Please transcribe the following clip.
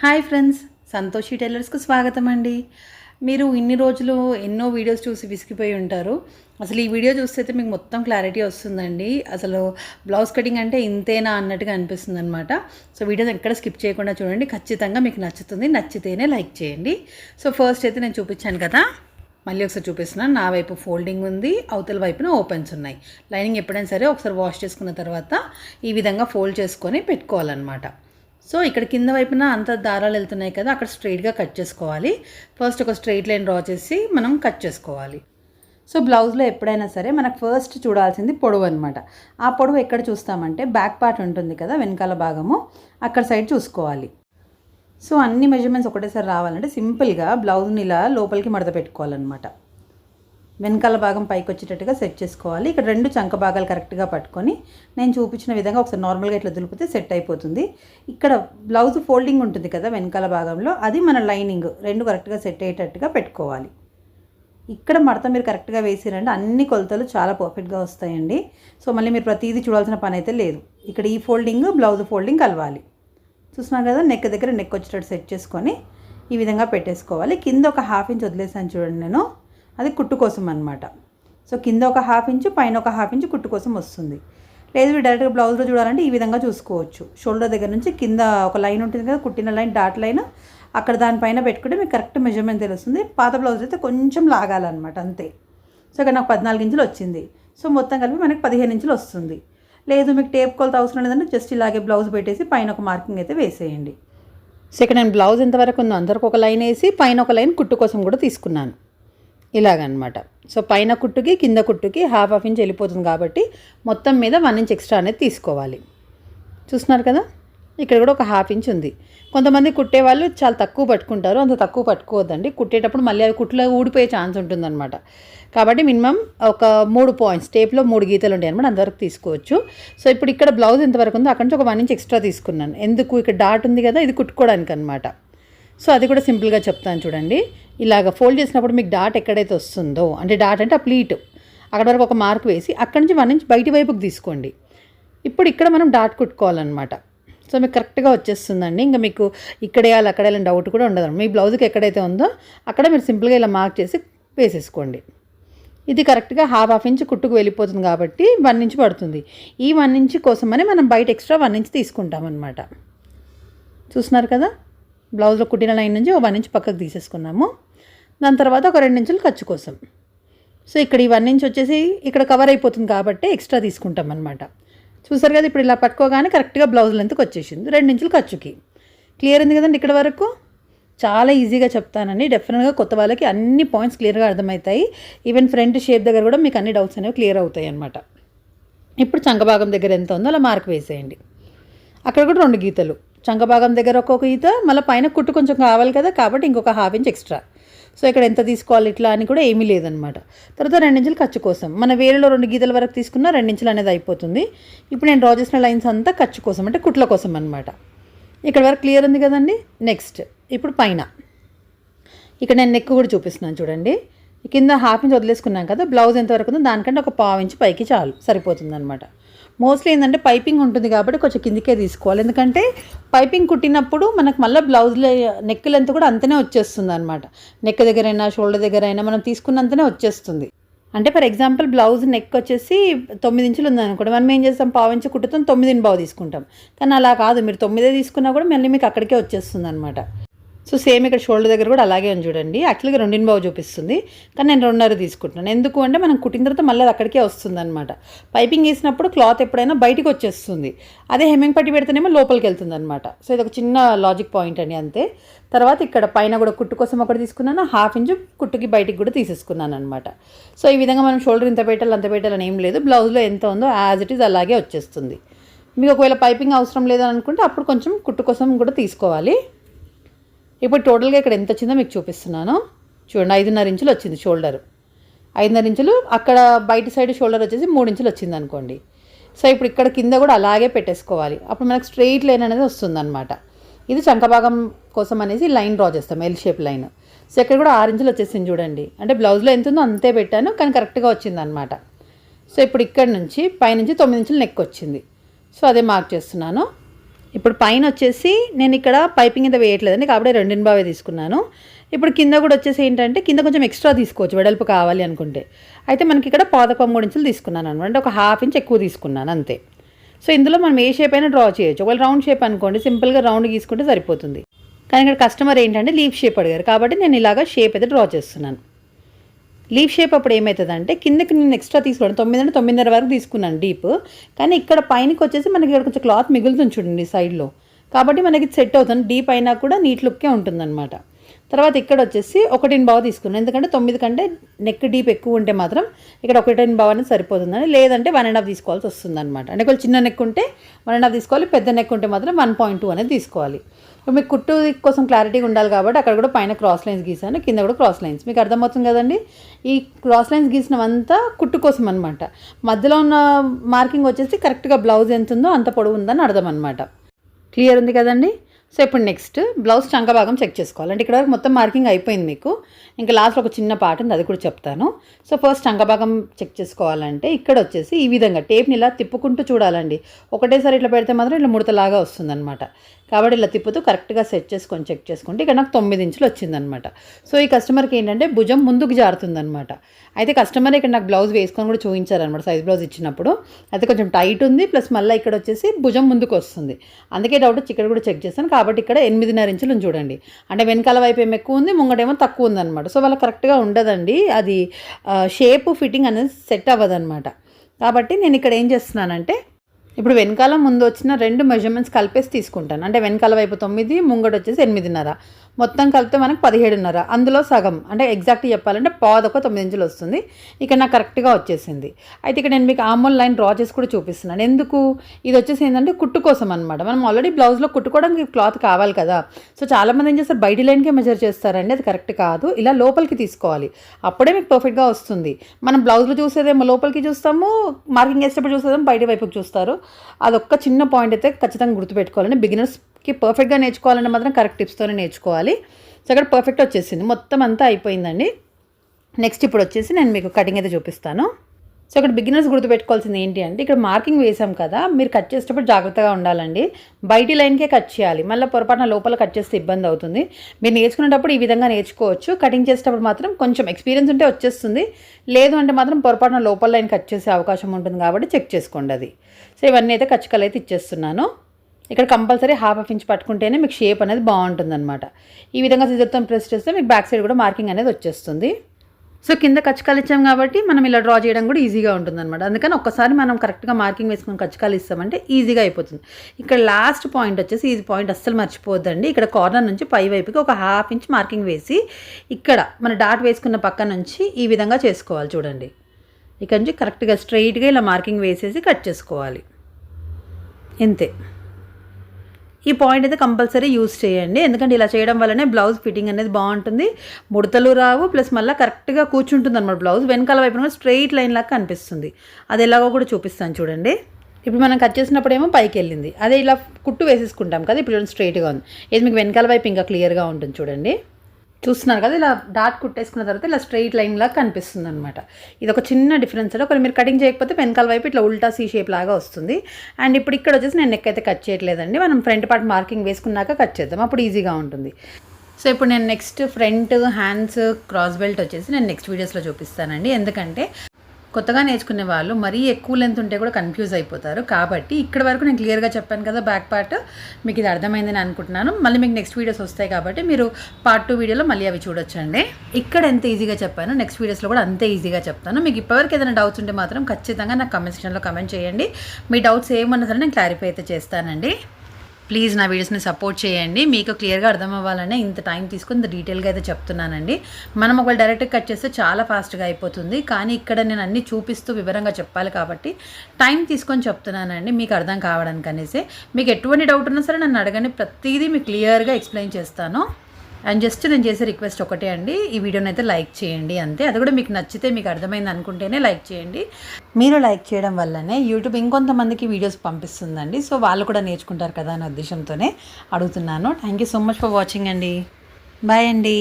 Hi friends Santoshi టైలర్స్కు స్వాగతం అండి మీరు ఇన్ని రోజులు ఎన్నో వీడియోస్ చూసి విసిగిపోయి ఉంటారు. అసలు ఈ వీడియో చూస్తే అయితే మీకు మొత్తం క్లారిటీ వస్తుందండి. అసలు బ్లౌజ్ కటింగ్ అంటే ఇంతేనా అన్నట్టుగా అనిపిస్తుంది అనమాట సో వీడియోని ఎక్కడ స్కిప్ చేయకుండా చూడండి. ఖచ్చితంగా మీకు నచ్చుతుంది. నచ్చితేనే లైక్ చేయండి. సో ఫస్ట్ అయితే నేను చూపించాను కదా. మళ్ళీ ఒకసారి చూపిస్తున్నాను. నా వైపు ఫోల్డింగ్ ఉంది. అవతల వైపున ఓపెన్స్ ఉన్నాయి. లైనింగ్ ఎప్పుడైనా సరే ఒకసారి వాష్ చేసుకున్న తర్వాత ఈ విధంగా ఫోల్డ్ చేసుకొని పెట్టుకోవాలన్నమాట. సో ఇక్కడ కింద వైపున అంత దారాలు వెళ్తున్నాయి కదా అక్కడ స్ట్రైట్గా కట్ చేసుకోవాలి. ఫస్ట్ ఒక స్ట్రైట్ లైన్ డ్రా చేసి మనం కట్ చేసుకోవాలి. సో బ్లౌజ్లో ఎప్పుడైనా సరే మనకు ఫస్ట్ చూడాల్సింది పొడవు అనమాట ఆ పొడవు ఎక్కడ చూస్తామంటే బ్యాక్ పార్ట్ ఉంటుంది కదా వెనకాల భాగము. అక్కడ సైడ్ చూసుకోవాలి. సో అన్ని మెజర్మెంట్స్ ఒకటేసారి రావాలంటే సింపుల్గా బ్లౌజ్ని ఇలా లోపలికి మడత పెట్టుకోవాలన్నమాట. వెనకాల భాగం పైకి వచ్చేటట్టుగా సెట్ చేసుకోవాలి. ఇక్కడ రెండు చంక భాగాలు కరెక్ట్గా పట్టుకొని నేను చూపించిన విధంగా ఒకసారి నార్మల్గా ఇట్లా దులిపితే సెట్ అయిపోతుంది. ఇక్కడ బ్లౌజ్ ఫోల్డింగ్ ఉంటుంది కదా వెనకాల భాగంలో అది మన లైనింగ్ రెండు కరెక్ట్గా సెట్ అయ్యేటట్టుగా పెట్టుకోవాలి. ఇక్కడ మడత మీరు కరెక్ట్గా వేసిరండి. అన్ని కొలతలు చాలా పర్ఫెక్ట్గా వస్తాయండి. సో మళ్ళీ మీరు ప్రతిదీ చూడాల్సిన పని అయితే లేదు. ఇక్కడ ఈ ఫోల్డింగ్ బ్లౌజ్ ఫోల్డింగ్ కలవాలి. చూసినా కదా నెక్ దగ్గర నెక్ వచ్చేటట్టు సెట్ చేసుకొని ఈ విధంగా పెట్టేసుకోవాలి. కింద ఒక హాఫ్ ఇంచ్ వదిలేసాను చూడండి నేను. అది కుట్టు కోసం అనమాట సో కింద ఒక హాఫ్ ఇంచు పైన ఒక హాఫ్ ఇంచు కుట్టు కోసం వస్తుంది. లేదు మీరు డైరెక్ట్గా బ్లౌజ్లో చూడాలంటే ఈ విధంగా చూసుకోవచ్చు. షోల్డర్ దగ్గర నుంచి కింద ఒక లైన్ ఉంటుంది కదా కుట్టిన లైన్ డాట్ లైన్ అక్కడ దానిపైన పెట్టుకుంటే మీకు కరెక్ట్ మెజర్మెంట్ తెలుస్తుంది. పాత బ్లౌజ్ అయితే కొంచెం లాగాలన్నమాట అంతే. సో ఇక్కడ నాకు పద్నాలుగు ఇంచులు వచ్చింది. సో మొత్తం కలిపి మనకి పదిహేను ఇంచులు వస్తుంది. లేదు మీకు టేప్ కొలత అవసరం లేదంటే జస్ట్ ఇలాగే బ్లౌజ్ పెట్టేసి పైన ఒక మార్కింగ్ అయితే వేసేయండి. సో ఇక్కడ నేను బ్లౌజ్ ఎంతవరకు ఉందో అందరికి ఒక లైన్ వేసి పైన ఒక లైన్ కుట్టు కోసం కూడా తీసుకున్నాను. ఇలాగనమాట. సో పైన కుట్టుకి కింద కుట్టుకి హాఫ్ హాఫ్ ఇంచ్ వెళ్ళిపోతుంది కాబట్టి మొత్తం మీద వన్ ఇంచ్ ఎక్స్ట్రా అనేది తీసుకోవాలి. చూస్తున్నారు కదా? ఇక్కడ కూడా ఒక హాఫ్ ఇంచ్ ఉంది. కొంతమంది కుట్టే వాళ్ళు చాలా తక్కువ పట్టుకుంటారు. అంత తక్కువ పట్టుకోవద్దండి. కుట్టేటప్పుడు మళ్ళీ అవి కుట్లో ఊడిపోయే ఛాన్స్ ఉంటుందన్నమాట. కాబట్టి మినిమం ఒక మూడు పాయింట్స్ టేప్లో మూడు గీతలు ఉంటాయి అనమాట అంతవరకు తీసుకోవచ్చు. సో ఇప్పుడు ఇక్కడ బ్లౌజ్ ఎంతవరకు ఉందో అక్కడ నుంచి ఒక వన్ ఇంచ్ ఎక్స్ట్రా తీసుకున్నాను. ఎందుకు? ఇక్కడ డాట్ ఉంది కదా ఇది కుట్టుకోవడానికి అనమాట సో అది కూడా సింపుల్గా చెప్తాను చూడండి. ఇలాగ ఫోల్డ్ చేసినప్పుడు మీకు డాట్ ఎక్కడైతే వస్తుందో అంటే డాట్ అంటే ఆ ప్లీట్ అక్కడ వరకు ఒక మార్క్ వేసి అక్కడి నుంచి వన్ ఇంచ్ బయటి వైపుకి తీసుకోండి. ఇప్పుడు ఇక్కడ మనం డాట్ కుట్టుకోవాలన్నమాట. సో మీకు కరెక్ట్గా వచ్చేస్తుందండి. ఇంకా మీకు ఇక్కడ వేయాలి అక్కడ వేయాలని డౌట్ కూడా ఉండదు మీ బ్లౌజ్కి ఎక్కడైతే ఉందో అక్కడ మీరు సింపుల్గా ఇలా మార్క్ చేసి వేసేసుకోండి. ఇది కరెక్ట్గా హాఫ్ హాఫ్ ఇంచ్ కుట్టుకు వెళ్ళిపోతుంది కాబట్టి వన్ ఇంచ్ పడుతుంది. ఈ వన్ ఇంచ్ కోసమని మనం బయట ఎక్స్ట్రా వన్ ఇంచ్ తీసుకుంటామన్నమాట. చూస్తున్నారు కదా? బ్లౌజ్లో కుట్టిన లైన్ నుంచి ఒక వన్ ఇంచ్ పక్కకు తీసేసుకున్నాము. దాని తర్వాత ఒక రెండు ఇంచులు ఖర్చు కోసం. సో ఇక్కడ ఈ వన్ ఇంచ్ వచ్చేసి ఇక్కడ కవర్ అయిపోతుంది కాబట్టి ఎక్స్ట్రా తీసుకుంటాం అనమాట చూసారు కదా ఇప్పుడు ఇలా పట్టుకోగానే కరెక్ట్గా బ్లౌజ్ లెంత్కి వచ్చేసింది. రెండు ఇంచులు ఖర్చుకి. క్లియర్ ఉంది కదండి ఇక్కడ వరకు? చాలా ఈజీగా చెప్తానండి డెఫినెట్గా కొత్త వాళ్ళకి అన్ని పాయింట్స్ క్లియర్గా అర్థమవుతాయి. ఈవెన్ ఫ్రంట్ షేప్ దగ్గర కూడా మీకు అన్ని డౌట్స్ అనేవి క్లియర్ అవుతాయి అనమాట ఇప్పుడు చంకభాగం దగ్గర ఎంత ఉందో అలా మార్క్ వేసేయండి. అక్కడ కూడా రెండు గీతలు. చంకభాగం దగ్గర ఒక్కొక్క గీత మళ్ళీ పైన కుట్టు కొంచెం కావాలి కదా కాబట్టి ఇంకొక హాఫ్ ఇంచ్ ఎక్స్ట్రా సో ఇక్కడ ఎంత తీసుకోవాలి ఇట్లా అని కూడా ఏమీ లేదనమాట తర్వాత రెండించులు ఖర్చు కోసం. మన వేరేలో రెండు గీతల వరకు తీసుకున్న రెండించులు అనేది అయిపోతుంది. ఇప్పుడు నేను డ్రా చేసిన లైన్స్ అంతా ఖర్చు కోసం అంటే కుట్ల కోసం అనమాట ఇక్కడ వరకు క్లియర్ ఉంది కదండి? నెక్స్ట్ ఇప్పుడు పైన. ఇక్కడ నేను నెక్ కూడా చూపిస్తున్నాను చూడండి. కింద హాఫ్ ఇంచ్ వదిలేసుకున్నాం కదా బ్లౌజ్ ఎంతవరకు ఉందో దానికంటే ఒక పావు ఇంచ్ పైకి చాలు. సరిపోతుంది అనమాట మోస్ట్లీ ఏంటంటే పైపింగ్ ఉంటుంది కాబట్టి కొంచెం కిందికే తీసుకోవాలి. ఎందుకంటే పైపింగ్ కుట్టినప్పుడు మనకు మళ్ళీ బ్లౌజ్లో నెక్ లెంత్ కూడా అంతనే వచ్చేస్తుంది అనమాట నెక్ దగ్గరైనా షోల్డర్ దగ్గర అయినా మనం తీసుకున్నంతనే వచ్చేస్తుంది. అంటే ఫర్ ఎగ్జాంపుల్ బ్లౌజ్ నెక్ వచ్చేసి తొమ్మిది ఇంచులు ఉందనుకోండి. మనం ఏం చేస్తాం? పావు ఇంచు కుట్టుతాం తొమ్మిదిని బావు తీసుకుంటాం. కానీ అలా కాదు. మీరు తొమ్మిదే తీసుకున్నా కూడా మళ్ళీ మీకు అక్కడికే వచ్చేస్తుంది అనమాట సో సేమ్ ఇక్కడ షోల్డర్ దగ్గర కూడా అలాగే ఉంది చూడండి. యాక్చువల్గా రెండిన బావు చూపిస్తుంది. కానీ నేను రెండున్నర తీసుకుంటున్నాను. ఎందుకు అంటే మనం కుట్టిన తర్వాత మళ్ళీ అక్కడికే వస్తుంది అనమాట పైపింగ్ వేసినప్పుడు క్లాత్ ఎప్పుడైనా బయటికి వచ్చేస్తుంది. అదే హెమ్మింగ్ పట్టి పెడితేనేమో లోపలికి వెళ్తుంది అనమాట సో ఇది ఒక చిన్న లాజిక్ పాయింట్ అండి అంతే. తర్వాత ఇక్కడ పైన కూడా కుట్టు కోసం ఒకటి తీసుకున్నాను. హాఫ్ ఇంచు కుట్టుకి బయటికి కూడా తీసేసుకున్నాను అనమాట సో ఈ విధంగా మనం షోల్డర్ ఇంత పెట్టాలి అంత పెట్టాలని ఏం లేదు. బ్లౌజ్లో ఎంత ఉందో యాజ్ ఇట్ ఈజ్ అలాగే వచ్చేస్తుంది. మీకు ఒకవేళ పైపింగ్ అవసరం లేదని అనుకుంటే అప్పుడు కొంచెం కుట్టు కోసం కూడా తీసుకోవాలి. ఇప్పుడు టోటల్గా ఇక్కడ ఎంత వచ్చిందో మీకు చూపిస్తున్నాను. చూడండి ఐదున్నర ఇంచులు వచ్చింది షోల్డర్. ఐదున్నర ఇంచులు అక్కడ బయట సైడ్ షోల్డర్ వచ్చేసి మూడు ఇంచులు వచ్చింది అనుకోండి. సో ఇప్పుడు ఇక్కడ కింద కూడా అలాగే పెట్టేసుకోవాలి. అప్పుడు మనకు స్ట్రెయిట్ లైన్ అనేది వస్తుందన్నమాట. ఇది చంకభాగం కోసం అనేసి లైన్ డ్రా చేస్తాం ఎల్ షేప్ లైన్. సో ఇక్కడ కూడా ఆరు ఇంచులు వచ్చేసింది చూడండి. అంటే బ్లౌజ్లో ఎంత ఉందో అంతే పెట్టాను కానీ కరెక్ట్గా వచ్చిందనమాట సో ఇప్పుడు ఇక్కడ నుంచి పైనుంచి తొమ్మిది ఇంచులు నెక్ వచ్చింది. సో అదే మార్క్ చేస్తున్నాను. ఇప్పుడు పైన వచ్చేసి నేను ఇక్కడ పైపింగ్ అయితే వేయట్లేదండి కాబట్టి రెండిన్ బావే తీసుకున్నాను. ఇప్పుడు కింద కూడా వచ్చేసి ఏంటంటే కింద కొంచెం ఎక్స్ట్రా తీసుకోవచ్చు వెడల్పు కావాలి అనుకుంటే. అయితే మనకి ఇక్కడ పాదకం మూడించులు తీసుకున్నాను అనమాట. ఒక హాఫ్ ఇంచ్ ఎక్కువ తీసుకున్నాను అంతే. సో ఇందులో మనం ఏ షేప్ అయినా డ్రా చేయొచ్చు. ఒకవేళ రౌండ్ షేప్ అనుకోండి సింపుల్గా రౌండ్ గీసుకుంటే సరిపోతుంది. కానీ ఇక్కడ కస్టమర్ ఏంటంటే లీఫ్ షేప్ అడిగారు. కాబట్టి నేను ఇలాగా షేప్ అయితే డ్రా చేస్తున్నాను. లీఫ్ షేప్ అప్పుడు ఏమవుతుందంటే కిందకి నేను ఎక్స్ట్రా తీసుకోవడం తొమ్మిది అంటే తొమ్మిదిన్నర వరకు తీసుకున్నాను డీప్. కానీ ఇక్కడ పైనకి వచ్చేసి మనకి ఇక్కడ కొంచెం క్లాత్ మిగులుతుంది చూడండి సైడ్లో. కాబట్టి మనకి సెట్ అవుతుంది. డీప్ అయినా కూడా నీట్ లుక్కే ఉంటుందన్నమాట. తర్వాత ఇక్కడ వచ్చేసి ఒకటిని బావ తీసుకున్నాను. ఎందుకంటే తొమ్మిది కంటే నెక్ డీప్ ఎక్కువ ఉంటే మాత్రం ఇక్కడ ఒకటిని బావ అనేది సరిపోతుందని లేదంటే వన్ అండ్ హాఫ్ తీసుకోవాల్సి వస్తుంది అనమాట అంటే కొంచెం చిన్న నెక్ ఉంటే వన్ అండ్ హాఫ్ తీసుకోవాలి పెద్ద నెక్ ఉంటే మాత్రం వన్ పాయింట్ టూ అనేది తీసుకోవాలి. మీకు కుట్టు కోసం క్లారిటీగా ఉండాలి కాబట్టి అక్కడ కూడా పైన క్రాస్ లైన్స్ గీసాను కింద కూడా క్రాస్ లైన్స్ మీకు అర్థమవుతుంది కదండి? ఈ క్రాస్ లైన్స్ గీసినవంతా కుట్టు కోసం అనమాట మధ్యలో ఉన్న మార్కింగ్ వచ్చేసి కరెక్ట్గా బ్లౌజ్ ఎంత ఉందో అంత పొడవు ఉందని అర్థం అనమాట క్లియర్ ఉంది కదండి? సో ఇప్పుడు నెక్స్ట్ బ్లౌజ్ చంక భాగం చెక్ చేసుకోవాలి. అంటే ఇక్కడ వరకు మొత్తం మార్కింగ్ అయిపోయింది మీకు. ఇంకా లాస్ట్లో ఒక చిన్న పార్ట్ ఉంది అది కూడా చెప్తాను. సో ఫస్ట్ చంక భాగం చెక్ చేసుకోవాలంటే ఇక్కడ వచ్చేసి ఈ విధంగా టేప్ని ఇలా తిప్పుకుంటూ చూడాలండి. ఒకటేసారి ఇట్లా పెడితే మాత్రం ఇట్లా ముడతలాగా వస్తుందన్నమాట. కాబట్టి ఇలా తిప్పుతూ కరెక్ట్గా సెట్ చేసుకొని చెక్ చేసుకుంటే ఇక్కడ నాకు తొమ్మిది ఇంచులు వచ్చిందనమాట సో ఈ కస్టమర్కి ఏంటంటే భుజం ముందుకు జారుతుందనమాట అయితే కస్టమర్ ఇక్కడ నాకు బ్లౌజ్ వేసుకొని కూడా చూపించారనమాట సైజ్ బ్లౌజ్ ఇచ్చినప్పుడు. అయితే కొంచెం టైట్ ఉంది ప్లస్ మళ్ళీ ఇక్కడ వచ్చేసి భుజం ముందుకు వస్తుంది. అందుకే డౌట్ ఇక్కడ కూడా చెక్ చేస్తాను కాబట్టి ఇక్కడ ఎనిమిదిన్నర ఇంచులు చూడండి. అంటే వెనకాల వైపు ఏమో ఎక్కువ ఉంది ముంగటేమో తక్కువ ఉందన్నమాట. సో వాళ్ళకి కరెక్ట్గా ఉండదండి. అది షేప్ ఫిట్టింగ్ అనేది సెట్ అవ్వదన్నమాట. కాబట్టి నేను ఇక్కడ ఏం చేస్తున్నానంటే ఇప్పుడు వెనకాల ముందు వచ్చిన రెండు మెజర్మెంట్స్ కలిపేసి తీసుకుంటాను. అంటే వెనకాల వైపు తొమ్మిది ముంగడు వచ్చేసి ఎనిమిదిన్నర. మొత్తం కలిపితే మనకు పదిహేడున్నర. అందులో సగం అంటే ఎగ్జాక్ట్ చెప్పాలంటే పాదొక తొమ్మిది ఇంచులు వస్తుంది. ఇక్కడ నాకు కరెక్ట్గా వచ్చేసింది. అయితే ఇక్కడ నేను మీకు ఆమోల్ లైన్ డ్రా చేసి కూడా చూపిస్తున్నాను. ఎందుకు? ఇది వచ్చేసి ఏంటంటే కుట్టు కోసం అనమాట మనం ఆల్రెడీ బ్లౌజ్లో కుట్టుకోవడానికి క్లాత్ కావాలి కదా. సో చాలామంది ఏం చేస్తారు? బయట లైన్కే మెజర్ చేస్తారండి. అది కరెక్ట్ కాదు. ఇలా లోపలికి తీసుకోవాలి. అప్పుడే మీకు పర్ఫెక్ట్గా వస్తుంది. మనం బ్లౌజ్లో చూసేదేమో లోపలికి చూస్తాము. మార్కింగ్ వేసేటప్పుడు చూసేదేమో బయట వైపుకి చూస్తారు. అదొక్క చిన్న పాయింట్ అయితే ఖచ్చితంగా గుర్తుపెట్టుకోవాలండి. కి పర్ఫెక్ట్గా నేర్చుకోవాలంటే మాత్రం కరెక్ట్ టిప్స్తోనే నేర్చుకోవాలి. సో అక్కడ పర్ఫెక్ట్ వచ్చేసింది. మొత్తం అంతా అయిపోయిందండి. నెక్స్ట్ ఇప్పుడు వచ్చేసి నేను మీకు కటింగ్ అయితే చూపిస్తాను. సో ఇక్కడ బిగినర్స్ గుర్తుపెట్టుకోవాల్సింది ఏంటి అంటే ఇక్కడ మార్కింగ్ వేసాం కదా మీరు కట్ చేసేటప్పుడు జాగ్రత్తగా ఉండాలండి. బయటి లైన్కే కట్ చేయాలి. మళ్ళీ పొరపాటున లోపల కట్ చేస్తే ఇబ్బంది అవుతుంది. మీరు నేర్చుకునేటప్పుడు ఈ విధంగా నేర్చుకోవచ్చు. కటింగ్ చేసేటప్పుడు మాత్రం కొంచెం ఎక్స్పీరియన్స్ ఉంటే వచ్చేస్తుంది. లేదు అంటే మాత్రం పొరపాటున లోపల లైన్ కట్ చేసే అవకాశం ఉంటుంది కాబట్టి చెక్ చేసుకోండి అది. సో ఇవన్నీ అయితే కచ్చికలు అయితే ఇచ్చేస్తున్నాను. ఇక్కడ కంపల్సరీ హాఫ్ హాఫ్ ఇంచ్ పట్టుకుంటేనే మీకు షేప్ అనేది బాగుంటుందన్నమాట. ఈ విధంగా సిజర్తో ప్రెస్ చేస్తే మీకు బ్యాక్ సైడ్ కూడా మార్కింగ్ అనేది వచ్చేస్తుంది. సో కింద కచ్చకాలు ఇచ్చాం కాబట్టి మనం ఇలా డ్రా చేయడం కూడా ఈజీగా ఉంటుంది అనమాట అందుకని ఒక్కసారి మనం కరెక్ట్గా మార్కింగ్ వేసుకుని కచ్చకాలు ఇస్తామంటే ఈజీగా అయిపోతుంది. ఇక్కడ లాస్ట్ పాయింట్ వచ్చేసి ఈ పాయింట్ అస్సలు మర్చిపోద్దండి ఇక్కడ కార్నర్ నుంచి పై వైపుకి ఒక హాఫ్ ఇంచ్ మార్కింగ్ వేసి ఇక్కడ మన డాట్ వేసుకున్న పక్క నుంచి ఈ విధంగా చేసుకోవాలి చూడండి. ఇక్కడ నుంచి కరెక్ట్గా స్ట్రైట్గా ఇలా మార్కింగ్ వేసేసి కట్ చేసుకోవాలి. ఇంతే. ఈ పాయింట్ అయితే కంపల్సరీ యూస్ చేయండి. ఎందుకంటే ఇలా చేయడం వల్లనే బ్లౌజ్ ఫిట్టింగ్ అనేది బాగుంటుంది. ముడతలు రావు ప్లస్ మళ్ళీ కరెక్ట్గా కూర్చుంటుంది అనమాట బ్లౌజ్ వెనకాల వైపు కూడా లైన్ లాగా కనిపిస్తుంది. అది ఎలాగో కూడా చూపిస్తాను చూడండి. ఇప్పుడు మనం కట్ చేసినప్పుడు ఏమో పైకి వెళ్ళింది. అదే ఇలా కుట్టు వేసేసుకుంటాం కదా ఇప్పుడు స్ట్రైట్గా ఉంది. ఇది మీకు వెనకాల వైపు ఇంకా క్లియర్గా ఉంటుంది చూడండి. చూస్తున్నారు కదా ఇలా డాట్ కుట్టేసుకున్న తర్వాత ఇలా స్ట్రైట్ లైన్ లాగా కనిపిస్తుంది అనమాట ఇది ఒక చిన్న డిఫరెన్స్ అంటే ఒకవేళ మీరు కటింగ్ చేయకపోతే వెనకాల వైపు ఇట్లా ఉల్టా సీ షేప్ లాగా వస్తుంది. అండ్ ఇప్పుడు ఇక్కడ వచ్చేసి నేను నెక్ అయితే కట్ చేయట్లేదండి. మనం ఫ్రంట్ పార్ట్ మార్కింగ్ వేసుకున్నాక కట్ చేద్దాం. అప్పుడు ఈజీగా ఉంటుంది. సో ఇప్పుడు నేను next front hands cross belt వచ్చేసి నేను నెక్స్ట్ వీడియోస్లో చూపిస్తానండి. ఎందుకంటే కొత్తగా నేర్చుకునే వాళ్ళు మరీ ఎక్కువ లెంత్ ఉంటే కూడా కన్ఫ్యూజ్ అయిపోతారు. కాబట్టి ఇక్కడ వరకు నేను క్లియర్గా చెప్పాను కదా బ్యాక్ పార్ట్ మీకు ఇది అర్థమైందని అనుకుంటున్నాను. మళ్ళీ మీకు నెక్స్ట్ వీడియోస్ వస్తాయి కాబట్టి మీరు పార్ట్ టూ వీడియోలో మళ్ళీ అవి చూడొచ్చండి. ఇక్కడ ఎంత ఈజీగా చెప్పాను నెక్స్ట్ వీడియోస్లో కూడా అంతే ఈజీగా చెప్తాను. మీకు ఇప్పటివరకు ఏదైనా డౌట్స్ ఉంటే మాత్రం ఖచ్చితంగా నాకు కమెంట్ సెక్షన్లో కమెంట్ చేయండి. మీ డౌట్స్ ఏమన్నా సరే నేను క్లారిఫై అయితే చేస్తానండి. ప్లీజ్ నా వీడియోస్ని సపోర్ట్ చేయండి. మీకు క్లియర్గా అర్థం అవ్వాలనే ఇంత టైం తీసుకుని ఇంత డీటెయిల్గా అయితే చెప్తున్నానండి. మనం ఒకవేళ డైరెక్ట్గా కట్ చేస్తే చాలా ఫాస్ట్గా అయిపోతుంది. కానీ ఇక్కడ నేను అన్ని చూపిస్తూ వివరంగా చెప్పాలి కాబట్టి టైం తీసుకొని చెప్తున్నానండి. మీకు అర్థం కావడానికి అనేసి. మీకు ఎటువంటి డౌట్ ఉన్నా సరే నన్ను అడగండి. ప్రతిదీ మీకు క్లియర్గా ఎక్స్ప్లెయిన్ చేస్తాను. అండ్ జస్ట్ నేను చేసే రిక్వెస్ట్ ఒకటే అండి. ఈ వీడియోని అయితే లైక్ చేయండి అంతే. అది కూడా మీకు నచ్చితే మీకు అర్థమైంది అనుకుంటేనే లైక్ చేయండి. మీరు లైక్ చేయడం వల్లనే యూట్యూబ్ ఇంకొంతమందికి వీడియోస్ పంపిస్తుందండి. సో వాళ్ళు కూడా నేర్చుకుంటారు కదా అనే ఉద్దేశంతోనే అడుగుతున్నాను. Thank you so much for watching అండి. బాయ్ అండి.